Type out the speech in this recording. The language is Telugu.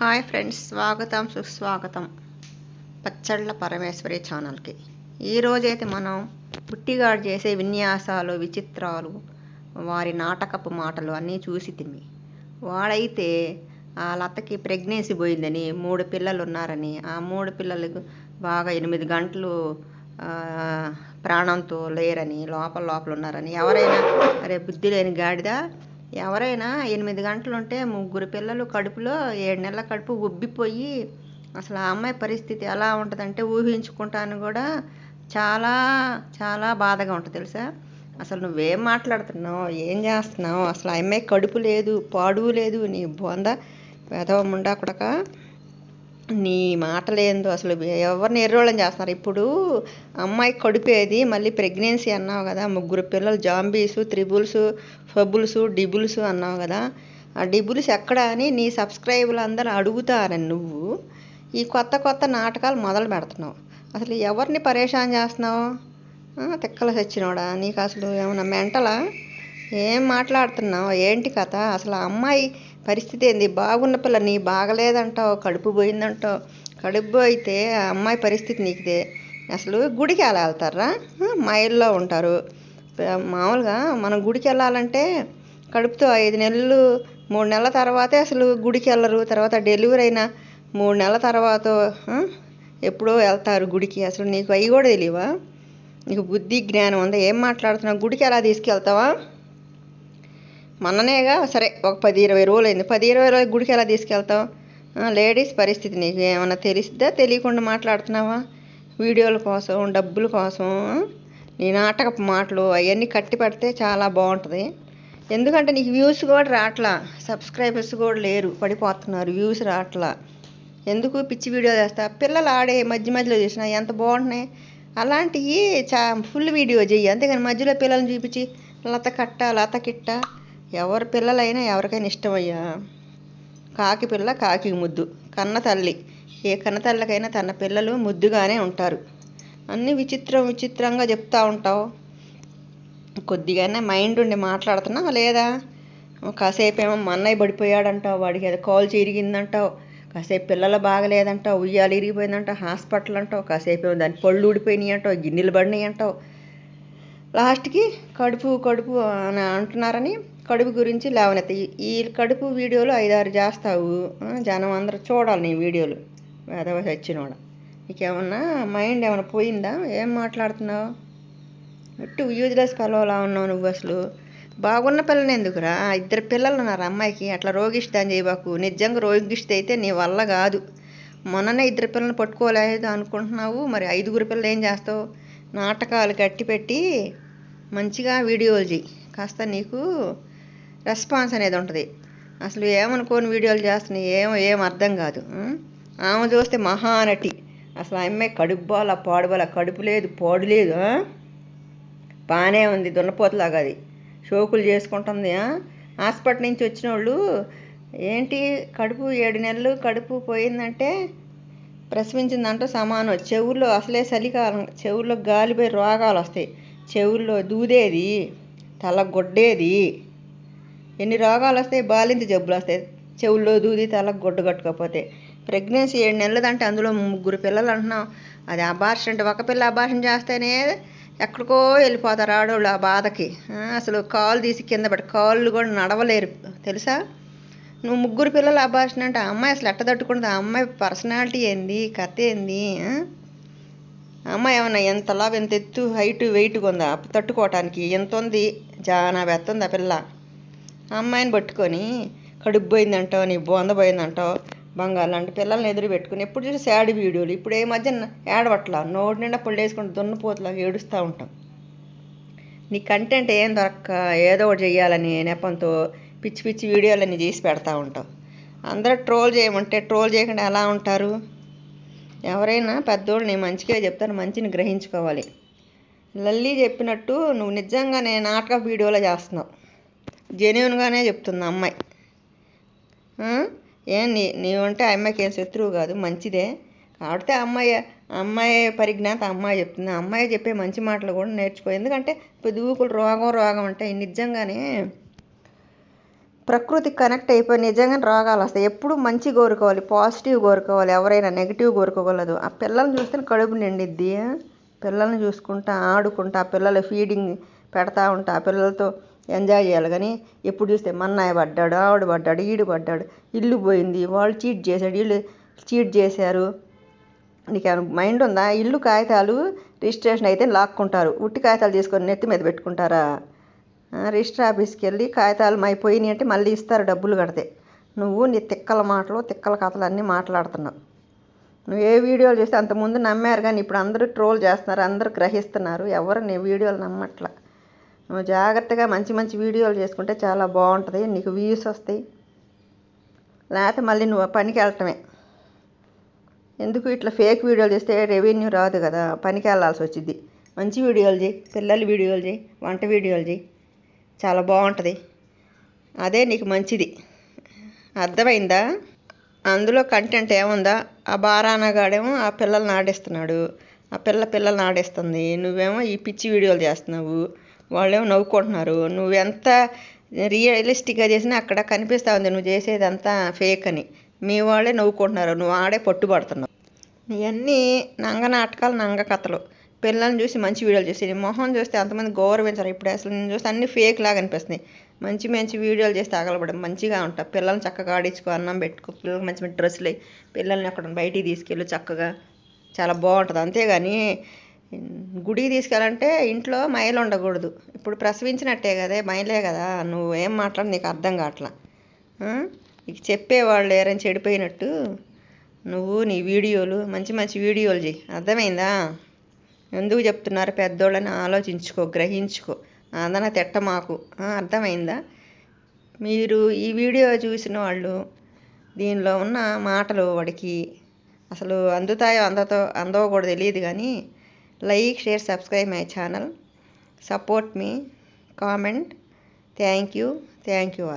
హాయ్ ఫ్రెండ్స్ స్వాగతం సుస్వాగతం పచ్చళ్ళ పరమేశ్వరి ఛానల్కి ఈరోజైతే మనం పుట్టిగాడు చేసే విన్యాసాలు విచిత్రాలు వారి నాటకపు మాటలు అన్నీ చూసి తిమి వాడైతే ఆ లతకి ప్రెగ్నెన్సీ పోయిందని మూడు పిల్లలు ఉన్నారని ఆ మూడు పిల్లలు బాగా ఎనిమిది గంటలు ప్రాణంతో లేరని లోపల లోపల ఉన్నారని ఎవరైనా అరే బుద్ధి లేని గాడిద ఎవరైనా ఎనిమిది గంటలుంటే ముగ్గురు పిల్లలు కడుపులో ఏడు నెలల కడుపు ఉబ్బిపోయి అసలు ఆ అమ్మాయి పరిస్థితి ఎలా ఉంటుందంటే ఊహించుకుంటాను కూడా చాలా చాలా బాధగా ఉంటుంది తెలుసా అసలు నువ్వేం మాట్లాడుతున్నావు ఏం చేస్తున్నావు అసలు ఆ అమ్మాయి కడుపు లేదు పాడు లేదు నీ బొంద పెదవ ముండా కుడక నీ మాటలేందు అసలు ఎవరిని ఎర్రోళ్ళని చేస్తున్నారు ఇప్పుడు అమ్మాయి కడుపేది మళ్ళీ ప్రెగ్నెన్సీ అన్నావు కదా ముగ్గురు పిల్లలు జాంబీసు త్రిబుల్స్ ఫబుల్స్ డిబుల్స్ అన్నావు కదా ఆ డిబుల్స్ ఎక్కడ అని నీ సబ్స్క్రైబర్లు అందరూ అడుగుతారని నువ్వు ఈ కొత్త కొత్త నాటకాలు మొదలు పెడుతున్నావు అసలు ఎవరిని పరేషాన్ చేస్తున్నావు తిక్కలు చచ్చినోడా నీకు అసలు ఏమైనా మెంటలా ఏం మాట్లాడుతున్నావు ఏంటి కథ అసలు అమ్మాయి పరిస్థితి ఏంది బాగున్న పిల్ల నీ బాగలేదంటావు కడుపు పోయిందంటావు కడుపు అయితే ఆ అమ్మాయి పరిస్థితి నీకుదే అసలు గుడికి ఎలా వెళ్తారా మా ఇళ్ళలో ఉంటారు మామూలుగా మనం గుడికి వెళ్ళాలంటే కడుపుతో ఐదు నెలలు మూడు నెలల తర్వాతే అసలు గుడికి వెళ్ళరు తర్వాత డెలివరీ అయిన మూడు నెలల తర్వాత ఎప్పుడో వెళ్తారు గుడికి అసలు నీకు అవి కూడా తెలియవా నీకు బుద్ధి జ్ఞానం ఉందా ఏం మాట్లాడుతున్నావు గుడికి ఎలా తీసుకెళ్తావా మననేగా సరే ఒక పది ఇరవై రోజులు అయింది పది ఇరవై రోజులు గుడికి ఎలా తీసుకెళ్తావు లేడీస్ పరిస్థితి నీకు ఏమైనా తెలిసిద్దా తెలియకుండా మాట్లాడుతున్నావా వీడియోల కోసం డబ్బుల కోసం నీ నాటక మాటలు అవన్నీ కట్టి పడితే చాలా బాగుంటుంది ఎందుకంటే నీకు వ్యూస్ కూడా రావట్లా సబ్స్క్రైబర్స్ కూడా లేరు పడిపోతున్నారు వ్యూస్ రావట్లా ఎందుకు పిచ్చి వీడియో చేస్తా పిల్లలు ఆడే మధ్య మధ్యలో చూసినా ఎంత బాగుంటున్నాయి అలాంటివి చా ఫుల్ వీడియో చెయ్యి అంతేగాని మధ్యలో పిల్లల్ని చూపించి లత కట్ట లత కిట్ట ఎవరి పిల్లలైనా ఎవరికైనా ఇష్టమయ్యా కాకి పిల్ల కాకి ముద్దు కన్న తల్లి ఏ కన్న తల్లికైనా తన పిల్లలు ముద్దుగానే ఉంటారు అన్నీ విచిత్రం విచిత్రంగా చెప్తూ ఉంటావు కొద్దిగానే మైండ్ ఉండి మాట్లాడుతున్నావు లేదా కాసేపు ఏమో మా అన్నయ్య పడిపోయాడంటావు వాడికి ఏదో కాల్ చిరిగిందంటావు కాసేపు పిల్లలు బాగలేదంటావు ఉయ్యాలు ఇరిగిపోయిందంటావు హాస్పిటల్ అంటావు కాసేపు ఏమో దాని పళ్ళు ఊడిపోయినాయి అంటావు గిన్నెలు పడినాయి అంటావు లాస్ట్కి కడుపు కడుపు అని అంటున్నారని కడుపు గురించి లేవనెత్త ఈ కడుపు వీడియోలు ఐదారు చేస్తావు జనం అందరూ చూడాలి నీ వీడియోలు వేదవ చచ్చినోడ నీకేమన్నా మైండ్ ఏమైనా పోయిందా ఏం మాట్లాడుతున్నావు ఎట్టు యూజ్లెస్ కలవలా ఉన్నావు నువ్వు అసలు బాగున్న పిల్లని ఎందుకురా ఇద్దరు పిల్లలు ఉన్నారు అమ్మాయికి అట్లా అని చేయబాకు నిజంగా రోగిష్ట అయితే నీ వల్ల కాదు మొన్ననే ఇద్దరు పిల్లల్ని పట్టుకోలేదు అనుకుంటున్నావు మరి ఐదుగురు పిల్లలు ఏం చేస్తావు నాటకాలు కట్టి పెట్టి మంచిగా వీడియోలు చేయి కాస్త నీకు రెస్పాన్స్ అనేది ఉంటుంది అసలు ఏమనుకోని వీడియోలు చేస్తున్నాయి ఏం ఏం అర్థం కాదు ఆమె చూస్తే మహానటి అసలు ఆమె కడుపు బాల పాడుబోల కడుపు లేదు పాడు లేదు బాగానే ఉంది దున్నపోతలాగా అది షోకులు చేసుకుంటుంది హాస్పిటల్ నుంచి వచ్చిన వాళ్ళు ఏంటి కడుపు ఏడు నెలలు కడుపు పోయిందంటే ప్రసవించిందంటే సమానం చెవుల్లో అసలే చలికాలం చెవుల్లో గాలిపోయి రోగాలు వస్తాయి చెవుల్లో దూదేది తల గొడ్డేది ఎన్ని రోగాలు వస్తాయి బాలింది జబ్బులు వస్తాయి చెవుల్లో దూది తల గుడ్డ కట్టుకోకపోతే ప్రెగ్నెన్సీ ఏడు నెలలంటే అందులో ముగ్గురు పిల్లలు అంటున్నాం అది అబార్షన్ అంటే ఒక పిల్ల అబార్షన్ చేస్తేనే ఎక్కడికో వెళ్ళిపోతారు ఆడవాళ్ళు ఆ బాధకి అసలు కాలు తీసి కింద పెట్టి కాళ్ళు కూడా నడవలేరు తెలుసా నువ్వు ముగ్గురు పిల్లలు అబార్షన్ అంటే ఆ అమ్మాయి అసలు ఎట్ట తట్టుకుంటుంది ఆ అమ్మాయి పర్సనాలిటీ ఏంది కథ ఏంది ఆ అమ్మాయి ఏమన్నా ఎంత లాభ ఎంత ఎత్తు హైట్ వెయిట్ ఉందా తట్టుకోవటానికి ఎంత ఉంది జానా బెత్తుంది ఆ పిల్ల అమ్మాయిని పట్టుకొని కడుపు పోయిందంటావు నీ బొంద పోయిందంటావు బంగారు లాంటి పిల్లల్ని ఎదురు పెట్టుకుని ఎప్పుడు చూసి సాడ్ వీడియోలు ఇప్పుడు ఏ మధ్య ఏడవట్లా నోటి నిండా వేసుకుంటూ దున్నపోతులా ఏడుస్తూ ఉంటాం నీ కంటెంట్ ఏం దొరక్క ఏదో ఒకటి చేయాలని నెపంతో పిచ్చి పిచ్చి వీడియోలన్నీ చేసి పెడతా ఉంటావు అందరూ ట్రోల్ చేయమంటే ట్రోల్ చేయకుండా ఎలా ఉంటారు ఎవరైనా పెద్దోళ్ళు నేను మంచిగా చెప్తాను మంచిని గ్రహించుకోవాలి లల్లీ చెప్పినట్టు నువ్వు నిజంగా నేను నాటక వీడియోలో చేస్తున్నావు జెన్యున్గానే చెప్తుంది అమ్మాయి ఏం నీ నీవంటే ఆ అమ్మాయికి ఏం శత్రువు కాదు మంచిదే ఆడితే ఆ అమ్మాయి అమ్మాయి పరిజ్ఞాత అమ్మాయి చెప్తుంది అమ్మాయి చెప్పే మంచి మాటలు కూడా నేర్చుకో ఎందుకంటే దూకులు రోగం రోగం అంటే నిజంగానే ప్రకృతి కనెక్ట్ అయిపోయి నిజంగా రోగాలు వస్తాయి ఎప్పుడు మంచి కోరుకోవాలి పాజిటివ్ కోరుకోవాలి ఎవరైనా నెగిటివ్ కోరుకోగలదు ఆ పిల్లల్ని చూస్తే కడుపు నిండిద్ది పిల్లల్ని చూసుకుంటా ఆడుకుంటా ఆ పిల్లల ఫీడింగ్ పెడతా ఉంటా ఆ పిల్లలతో ఎంజాయ్ చేయాలి కానీ ఎప్పుడు చూస్తే మన్నాయ పడ్డాడు ఆవిడ పడ్డాడు ఈడు పడ్డాడు ఇల్లు పోయింది వాళ్ళు చీట్ చేశాడు వీళ్ళు చీట్ చేశారు నీకు మైండ్ ఉందా ఇల్లు కాగితాలు రిజిస్ట్రేషన్ అయితే లాక్కుంటారు ఉట్టి కాగితాలు తీసుకొని నెత్తి మీద పెట్టుకుంటారా రిజిస్టర్ ఆఫీస్కి వెళ్ళి కాగితాలు అయిపోయినాయి అంటే మళ్ళీ ఇస్తారు డబ్బులు కడితే నువ్వు నీ తిక్కల మాటలు తిక్కల కథలు అన్నీ మాట్లాడుతున్నావు నువ్వు ఏ వీడియోలు చూస్తే అంతకుముందు నమ్మారు కానీ ఇప్పుడు అందరూ ట్రోల్ చేస్తున్నారు అందరూ గ్రహిస్తున్నారు ఎవరు నీ వీడియోలు నమ్మట్లా నువ్వు జాగ్రత్తగా మంచి మంచి వీడియోలు చేసుకుంటే చాలా బాగుంటుంది నీకు వ్యూస్ వస్తాయి లేకపోతే మళ్ళీ నువ్వు పనికి వెళ్ళటమే ఎందుకు ఇట్లా ఫేక్ వీడియోలు చేస్తే రెవెన్యూ రాదు కదా పనికి వెళ్ళాల్సి వచ్చింది మంచి వీడియోలు చేయి పిల్లల వీడియోలు చేయి వంట వీడియోలు చేయి చాలా బాగుంటుంది అదే నీకు మంచిది అర్థమైందా అందులో కంటెంట్ ఏముందా ఆ బారానగాడేమో ఆ పిల్లల్ని ఆడేస్తున్నాడు ఆ పిల్ల పిల్లల్ని ఆడేస్తుంది నువ్వేమో ఈ పిచ్చి వీడియోలు చేస్తున్నావు వాళ్ళేమో నవ్వుకుంటున్నారు నువ్వెంత రియలిస్టిక్గా చేసినా అక్కడ కనిపిస్తూ ఉంది నువ్వు చేసేదంతా ఫేక్ అని మీ వాళ్ళే నవ్వుకుంటున్నారు నువ్వు ఆడే పట్టుబడుతున్నావు ఇవన్నీ నంగ నాటకాలు నంగ కథలు పిల్లల్ని చూసి మంచి వీడియోలు చూసి మొహం చూస్తే అంతమంది గౌరవించారు ఇప్పుడు అసలు నేను చూస్తే అన్ని ఫేక్ లాగా అనిపిస్తున్నాయి మంచి మంచి వీడియోలు చేస్తే తగలబడి మంచిగా ఉంటాయి పిల్లల్ని చక్కగా ఆడించుకో అన్నం పెట్టుకో పిల్లలకి మంచి మంచి డ్రెస్సులు పిల్లల్ని అక్కడ బయటికి తీసుకెళ్ళి చక్కగా చాలా బాగుంటుంది అంతేగాని గుడికి తీసుకెళ్ళాలంటే ఇంట్లో మైలు ఉండకూడదు ఇప్పుడు ప్రసవించినట్టే కదే మైలే కదా నువ్వు ఏం మాట్లాడు నీకు అర్థం కావట్లా నీకు చెప్పేవాళ్ళు ఏరని చెడిపోయినట్టు నువ్వు నీ వీడియోలు మంచి మంచి వీడియోలు చేయి అర్థమైందా ఎందుకు చెప్తున్నారు పెద్దోళ్ళని ఆలోచించుకో గ్రహించుకో అందన తిట్ట మాకు అర్థమైందా మీరు ఈ వీడియో చూసిన వాళ్ళు దీనిలో ఉన్న మాటలు వాడికి అసలు అందుతాయో అందతో అందవో కూడా తెలియదు కానీ like share subscribe my channel support me comment thank you thank you